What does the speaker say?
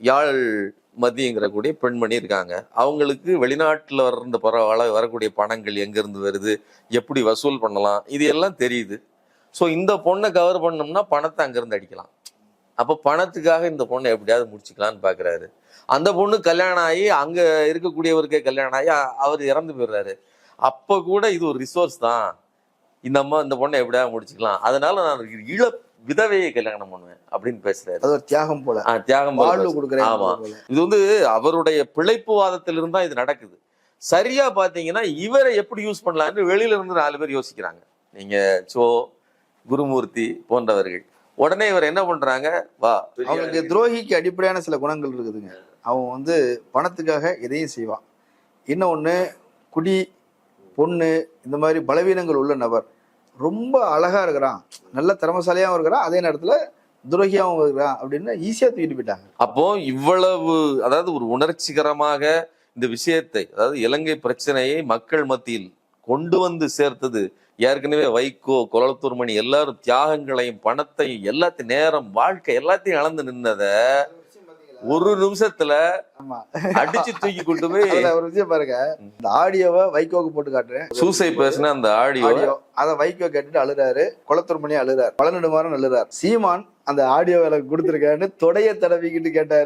யாழ் மதியங்கிற கூடிய பெண்மணி இருக்காங்க. அவங்களுக்கு வெளிநாட்டில் வர்ற பரவாயில்ல வரக்கூடிய பணங்கள் எங்கேருந்து வருது? எப்படி வசூல் பண்ணலாம்? இது எல்லாம் தெரியுது. ஸோ இந்த பொண்ணை கவர் பண்ணோம்னா பணத்தை அங்கேருந்து அடிக்கலாம். அப்போ பணத்துக்காக இந்த பொண்ணை எப்படியாவது முடிச்சுக்கலான்னு பார்க்குறாரு அந்த பொண்ணு கல்யாணம் ஆகி அங்கே இருக்கக்கூடியவருக்கே கல்யாணம் ஆகி அவர் இறந்து போயிடுறாரு. அப்போ கூட இது ஒரு ரிசோர்ஸ் தான். இந்த அம்மா இந்த பொண்ணை எப்படியாவது முடிச்சுக்கலாம். அதனால நான் இழப்பு விதவையை கல்யாணம் பண்ணுவேன் அப்படின்னு பேசுறாரு. அது ஒரு தியாகம் போல. தியாகம் போல ஆமா. இது வந்து அவருடைய பிழைப்புவாதத்திலிருந்து தான் இது நடக்குது. சரியா பாத்தீங்கன்னா இவரை எப்படி யூஸ் பண்ணலாம்னு வெளியில இருந்து நாலு பேர் யோசிக்கிறாங்க. நீங்க சோ குருமூர்த்தி போன்றவர்கள். உடனே இவர் என்ன பண்றாங்க? வா அவங்களுக்கு துரோகிக்கு அடிப்படையான சில குணங்கள் இருக்குதுங்க. அவன் வந்து பணத்துக்காக எதையும் செய்வான். இன்னொன்று குடி பொண்ணு இந்த மாதிரி பலவீனங்கள் உள்ள நபர். ரொம்ப அழகா இருக்கிறான். நல்ல திறமசாலியாகவும் இருக்கிறான். அதே நேரத்துல துரோகியாகவும் இருக்கிறான் அப்படின்னு ஈஸியாக தூக்கிட்டு போயிட்டாங்க. அப்போ இவ்வளவு அதாவது ஒரு உணர்ச்சிகரமாக இந்த விஷயத்தை அதாவது இலங்கை பிரச்சனையை மக்கள் மத்தியில் கொண்டு வந்து சேர்த்தது ஏற்கனவே வைகோ குளத்தூர் மணி எல்லாரும் தியாகங்களையும் பணத்தையும் எல்லாத்தையும் நேரம் வாழ்க்கை எல்லாத்தையும் இழந்து நின்றதை ஒரு நிமிஷத்துல அடிச்சு தூக்கி கொண்டு போய் ஒரு விஷயம் பாருங்க. இந்த ஆடியோவை வைகோக்கு போட்டு காட்டுறேன். சூசை பேசின அந்த ஆடியோ. அதை வைகோ கேட்டுட்டு அழுறாரு. குளத்தூர் மணி அழுறாரு. பழனிடுமாறன் அழுறாரு. சீமான் அந்த ஆடியோ எனக்கு கொடுத்துருக்கான்னு தொடைய தடவிக்கிட்டு கேட்டாரு.